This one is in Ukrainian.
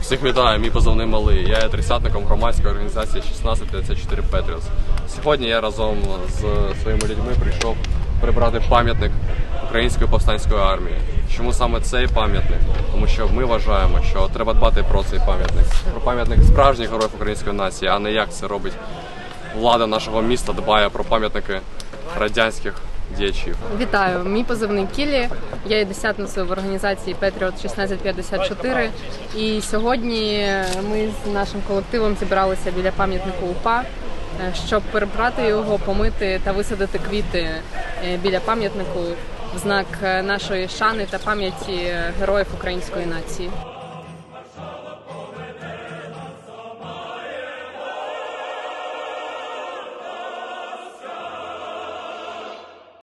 Всіх вітаю, мій позивний малий. Я є тридцятником громадської організації 1654 Петріос. Сьогодні я разом з своїми людьми прийшов прибрати пам'ятник Української повстанської армії. Чому саме цей пам'ятник? Тому що ми вважаємо, що треба дбати про цей пам'ятник, про пам'ятник справжніх героїв української нації, а не як це робить влада нашого міста, дбає про пам'ятники радянських діячів. Вітаю, мій позивний Кілі. Я є десятницею в організації Patriot 1654. І сьогодні ми з нашим колективом зібралися біля пам'ятнику УПА, е, щоб перебрати його, помити та висадити квіти е, біля пам'ятнику в знак е, нашої шани та пам'яті героїв української нації.